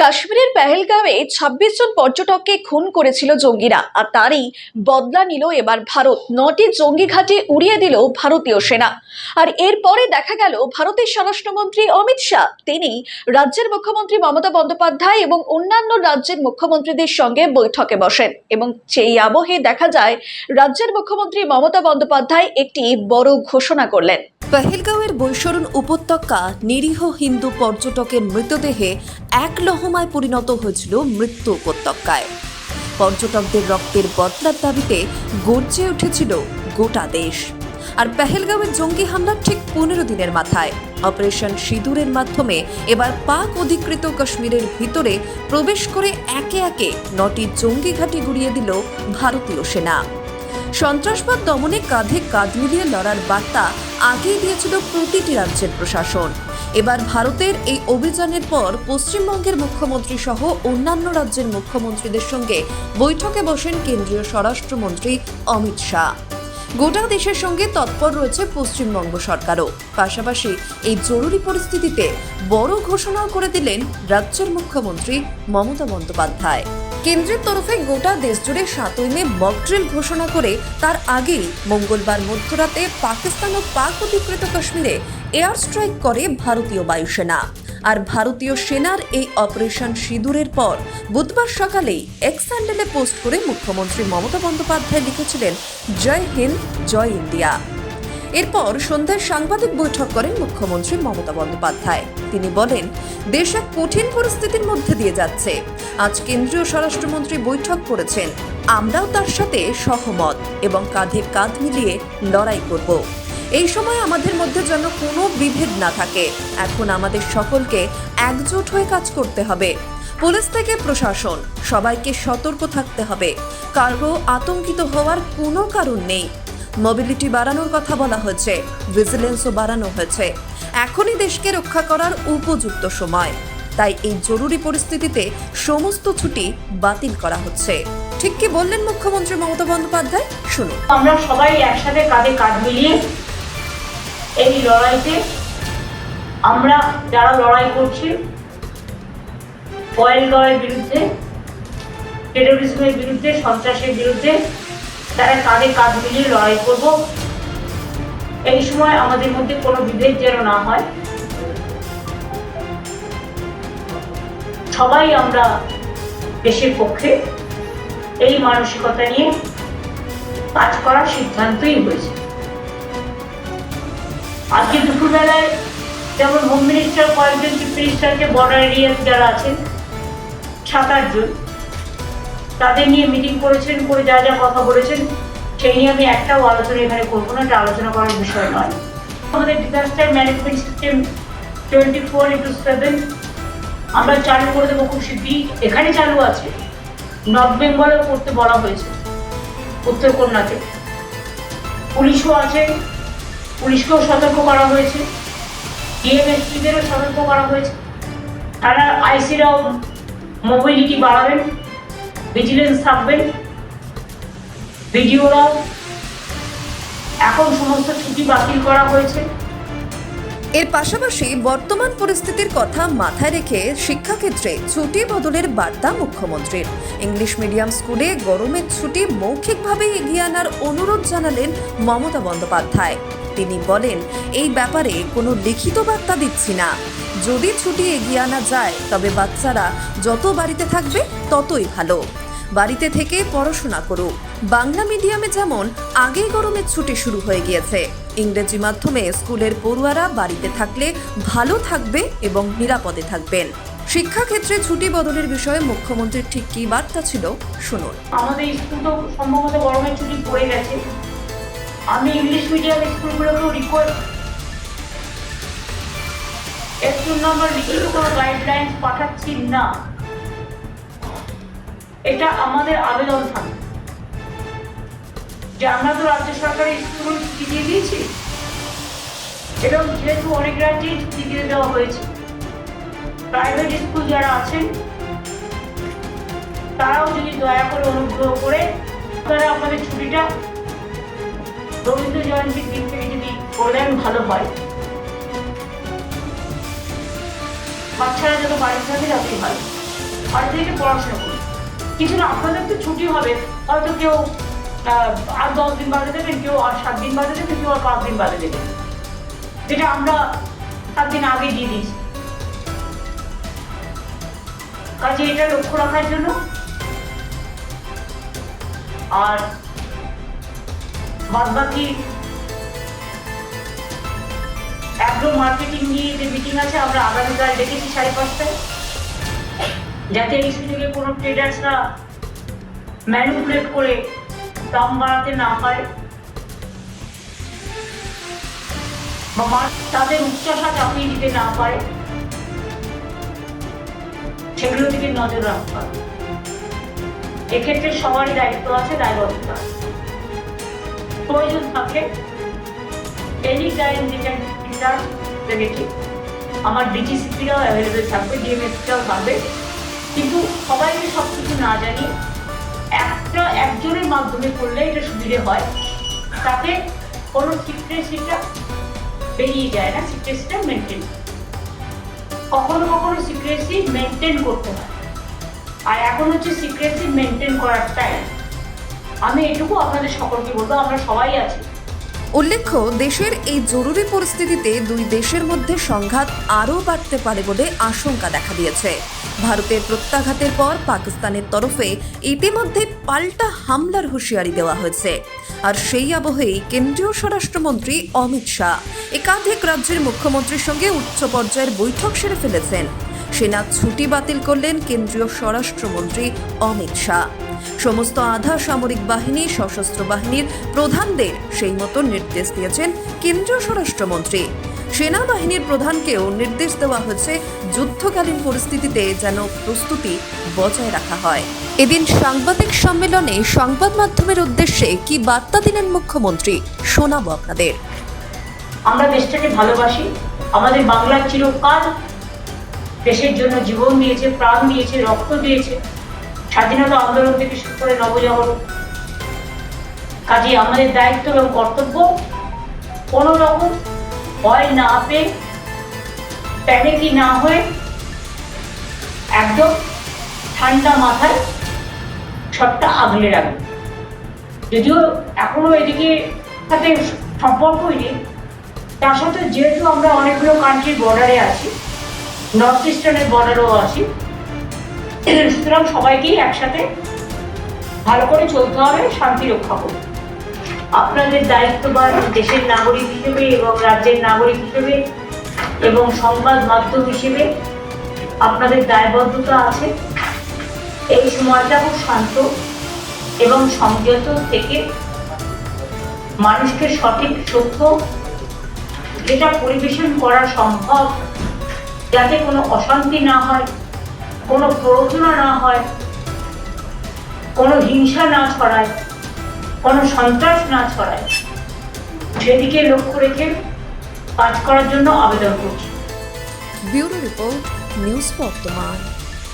কাশ্মীরের পেহেলগাঁওয়ে ছাব্বিশ জন পর্যটককে খুন করেছিল জঙ্গিরা, আর তারই বদলা নিল এবার ভারত। নটি জঙ্গি ঘাঁটি উড়িয়ে দিল ভারতীয় সেনা। আর এরপরে দেখা গেল ভারতের স্বরাষ্ট্রমন্ত্রী অমিত শাহ। তিনি রাজ্যের মুখ্যমন্ত্রী মমতা বন্দ্যোপাধ্যায় এবং অন্যান্য রাজ্যের মুখ্যমন্ত্রীদের সঙ্গে বৈঠকে বসেন। এবং সেই আবহে দেখা যায়, রাজ্যের মুখ্যমন্ত্রী মমতা বন্দ্যোপাধ্যায় একটি বড় ঘোষণা করলেন। পেহেলগাঁওয়ের বৈশরণ উপত্যকা নিরীহ হিন্দু পর্যটকের মৃতদেহে এক লহমায় পরিণত হয়েছিল মৃত্যু উপত্যকায়। পর্যটকদের রক্তের বদলার দাবিতে গর্জে উঠেছিল গোটা দেশ। আর পেহেলগাঁওয়ের জঙ্গি হামলার ঠিক পনেরো দিনের মাথায়। অপারেশন সিঁদুরের মাধ্যমে এবার পাক অধিকৃত কাশ্মীরের ভিতরে প্রবেশ করে একে একে নটি জঙ্গি ঘাঁটি গুড়িয়ে দিল ভারতীয় সেনা। সন্ত্রাসবাদ দমনে কাঁধে কাঁধ মিলিয়ে লড়ার বার্তা আগেই দিয়েছিল প্রতিটি রাজ্যের প্রশাসন। এবার ভারতের এই অভিযানের পর পশ্চিমবঙ্গের মুখ্যমন্ত্রী সহ অন্যান্য রাজ্যের মুখ্যমন্ত্রীদের সঙ্গে বৈঠকে বসেন কেন্দ্রীয় স্বরাষ্ট্রমন্ত্রী অমিত শাহ। গোটা দেশের সঙ্গে তৎপর রয়েছে পশ্চিমবঙ্গ সরকারও। পাশাপাশি এই জরুরি পরিস্থিতিতে বড় ঘোষণাও করে দিলেন রাজ্যের মুখ্যমন্ত্রী মমতা বন্দ্যোপাধ্যায়। কেন্দ্রের তরফে গোটা দেশ জুড়ে সাতই মে মকড্রিল ঘোষণা করে তার আগেই মঙ্গলবার মধ্যরাতে পাকিস্তান ও পাক অধিকৃত কাশ্মীরে এয়ার স্ট্রাইক করে ভারতীয় বায়ুসেনা। আর ভারতীয় সেনার এই অপারেশন সিঁদুরের পর বুধবার সকালেই এক্স হ্যান্ডেলে পোস্ট করে মুখ্যমন্ত্রী মমতা বন্দ্যোপাধ্যায় লিখেছিলেন, জয় হিন্দ, জয় ইন্ডিয়া। এরপর সন্ধ্যায় সাংবাদিক বৈঠক করেন মুখ্যমন্ত্রী মমতা বন্দ্যোপাধ্যায়। তিনি বলেন, দেশ এক কঠিন পরিস্থিতির মধ্যে দিয়ে যাচ্ছে। আজ কেন্দ্রীয় স্বরাষ্ট্রমন্ত্রী বৈঠক করেছেন। আমরাও তার সাথে সহমত এবং কাঁধে কাঁধ মিলিয়ে লড়াই করব। এই সময় আমাদের মধ্যে যেন কোনো বিভেদ না থাকে। এখন আমাদের সকলকে একজোট হয়ে কাজ করতে হবে। পুলিশ থেকে প্রশাসন, সবাইকে সতর্ক থাকতে হবে। কারও আতঙ্কিত হওয়ার কোনো কারণ নেই। মোবিলিটি বাড়ানোর কথা বলা হয়েছে ভিজিলেন্সও বাড়ানো হয়েছে। এখনই দেশকে রক্ষা করার উপযুক্ত সময়। তাই এই জরুরি পরিস্থিতিতে সমস্ত ছুটি বাতিল করা হচ্ছে। ঠিক কি বললেন মুখ্যমন্ত্রী মমতা বন্দ্যোপাধ্যায়? শুনুন। আমরা সবাই একসাথে কাঁধে কাঁধ মিলিয়ে এই লড়াইতে আমরা যারা লড়াই করছি অয়েল লড়াইয়ের বিরুদ্ধে, টেরোরিজমের বিরুদ্ধে, সন্ত্রাসের বিরুদ্ধে তারা কাঁধে কাঁধ মিলিয়ে লড়াই করব। এই সময় আমাদের মধ্যে কোনো বিভেদ যেন না হয়। সবাই আমরা দেশের পক্ষে এই মানসিকতা নিয়ে কাজ করার সিদ্ধান্তই হয়েছে। আজকে দুপুরবেলায় যেমন হোম মিনিস্টার কয়েকজন চিফ মিনিস্টারকে বর্ডার এরিয়াতে যারা আছেন সাত আটজন তাদের নিয়ে মিটিং করেছেন, করে যা যা কথা বলেছেন, সেই নিয়ে আমি একটাও আলোচনা এখানে করব না, এটা আলোচনা করার বিষয় নয়। আমাদের disaster management system twenty four into seven আমরা চালু করে দেবো খুব শিগগিরই এখানে চালু আছে নর্থ বেঙ্গলেও করতে বলা হয়েছে উত্তরকন্যাতে পুলিশও আছে পুলিশকেও সতর্ক করা হয়েছে। ডিএমএসপিদেরও সতর্ক করা হয়েছে। তারা আইসিরাও মোবিলিটি বাড়াবেন ভিজিলেন্স থাকবেন। ভিডিওরাও এখন সমস্ত ছুটি বাতিল করা হয়েছে। এর পাশাপাশি বর্তমান পরিস্থিতির কথা মাথায় রেখে শিক্ষাক্ষেত্রে ছুটি বদলের বার্তা মুখ্যমন্ত্রীর। ইংলিশ মিডিয়াম স্কুলে গরমের ছুটি মৌখিকভাবে এগিয়ে আনার অনুরোধ জানালেন মমতা বন্দ্যোপাধ্যায়। তিনি বলেন, এই ব্যাপারে কোনো লিখিত বার্তা দিচ্ছি না। যদি ছুটি এগিয়ে আনা যায়, তবে বাচ্চারা যত বাড়িতে থাকবে, ততই ভালো। বাড়িতে থেকে পড়াশোনা করো বাংলা মিডিয়ামে যেমন আগেই গরমের ছুটি শুরু হয়ে গিয়েছে, ইংরেজি মাধ্যমে স্কুলের পড়ুয়ারা বাড়িতে থাকলে ভালো থাকবে এবং নিরাপদে থাকবেন। শিক্ষাক্ষেত্রে ছুটি বদলের বিষয়ে মুখ্যমন্ত্রীর ঠিক কী বার্তা ছিল, শুনুন। আমাদের স্কুল তো সম্ভবত গরমের ছুটি পড়ে গেছে। আমি ইংলিশ মিডিয়াম স্কুলগুলোকেও রিকোয়েস্ট একটু আমরা লিখিত কোনো গাইডলাইন পাঠাচ্ছি না। এটা আমাদের আবেদন থাকে যে আমরা তো রাজ্য সরকারের স্কুল দিয়ে দিয়েছি। এবং যেহেতু অনেক রাজ্যেই ছুটি দেওয়া হয়েছে। প্রাইভেট স্কুল যারা আছেন, তারাও যদি দয়া করে অনুগ্রহ করে, তারা আমাদের ছুটিটা রবীন্দ্র জয়ন্তীর দিন থেকে যদি করলেন, ভালো হয়। বাচ্চারা যেন বাড়িতে থাকে ততই ভালো। বাড়ি থেকে পড়াশোনা করি কিছু না, আপনাদের তো ছুটি হবে। হয়তো কেউ আর দশ দিন বাদে দেবেন, কেউ আর সাত দিন বাদে দেবেন, কেউ আর পাঁচ দিন বাদে দেবেন। যেটা আমরা সাত দিন আগে দিয়ে দিয়েছি। কাজে এটা লক্ষ্য রাখার জন্য। আর বাদ বাকি অ্যাগ্রো মার্কেটিং নিয়ে যে মিটিং আছে, আমরা আগামীকাল ডেকেছি সাড়ে পাঁচটায় যাতে এই সুযোগে কোনো ট্রেডার্সরা ম্যানিপুলেট করে দাম বাড়াতে না পারে বা তাদের উচ্চাসা চাপিয়ে দিতে না পারে সেগুলোর দিকে নজর রাখতে হবে এক্ষেত্রে সবারই দায়িত্ব আছে দায়বদ্ধতা। প্রয়োজন থাকলে এনি টাইম রিলেটিভ আমার ডিটিসিপিরাও অ্যাভেলেবেল থাকবে ডিএমএসটাও থাকবে। কিন্তু সবাইকে সব কিছু না জানি, একটা একজনের মাধ্যমে করলে এটা সুবিধে হয়। তাতে কোনো সিক্রেসিটা বেরিয়ে যায় না সিক্রেসিটা মেনটেন কখনো কখনো সিক্রেসি মেনটেন করতে হয়। আর এখন হচ্ছে সিক্রেসি মেনটেন করার টাইম আমি এটুকু আপনাদের সকলকে বলব, আমরা সবাই আছি। উল্লেখ্য, দেশের এই জরুরি পরিস্থিতিতে দুই দেশের মধ্যে সংঘাত আরও বাড়তে পারে বলে আশঙ্কা দেখা দিয়েছে। ভারতের প্রত্যাঘাতের পর পাকিস্তানের তরফে ইতিমধ্যে পাল্টা হামলার হুঁশিয়ারি দেওয়া হয়েছে। আর সেই আবহেই কেন্দ্রীয় স্বরাষ্ট্রমন্ত্রী অমিত শাহ একাধিক রাজ্যের মুখ্যমন্ত্রীর সঙ্গে উচ্চ পর্যায়ের বৈঠক সেরে ফেলেছেন। সেনা ছুটি বাতিল করলেন কেন্দ্রীয় স্বরাষ্ট্রমন্ত্রী অমিত শাহ। সমস্ত আধা সামরিক বাহিনী, সশস্ত্র বাহিনীর প্রধানদের সেই মতো নির্দেশ দিয়েছেন কেন্দ্রীয় স্বরাষ্ট্রমন্ত্রী। সেনাবাহিনীর প্রধানকেও নির্দেশ দেওয়া হয়েছে যুদ্ধকালীন পরিস্থিতিতে যেন প্রস্তুতি বজায় রাখা হয়। এদিন সাংবাদিক সম্মেলনে সংবাদ মাধ্যমের উদ্দেশ্যে কি বার্তা দিলেন মুখ্যমন্ত্রী, শোনাবো আপনাদের। আমরা দেশটাকে ভালোবাসি, আমাদের বাংলার চিরকাল দেশের জন্য জীবন দিয়েছে, প্রাণ দিয়েছে, রক্ত দিয়েছে। স্বাধীনতা আন্দোলন থেকে শুরু করে নবজাগরণ। কাজে আমাদের দায়িত্ব এবং কর্তব্য কোনো রকম ভয় না পেয়ে, প্যানিকি না হয়ে একদম ঠান্ডা মাথায় সবটা আগলে রাখবে যদিও এখনও এদিকে সাথে সম্পর্কই নেই। তার সাথে যেহেতু আমরা অনেকগুলো কান্ট্রির বর্ডারে আছি নর্থ ইস্টার্নের বর্ডারেও আছি সুতরাং সবাইকেই একসাথে ভালো করে চলতে হবে, শান্তি রক্ষা করতে আপনাদের দায়িত্ববান দেশের নাগরিক হিসেবে এবং রাজ্যের নাগরিক হিসেবে এবং সংবাদ মাধ্যম হিসেবে আপনাদের দায়বদ্ধতা আছে। এই সময়টা খুব শান্ত এবং সংযত থেকে মানুষকে সঠিক তথ্য যেটা পরিবেশন করা সম্ভব, যাতে কোনো অশান্তি না হয় কোনো প্ররোচনা না হয়, কোনো হিংসা না ছড়ায়, কোনো সন্ত্রাস না ছড়ায়। সেদিকে লক্ষ্য রেখে কাজ করার জন্য আবেদন করছি। ব্যুরো রিপোর্ট, নিউজ বর্তমান।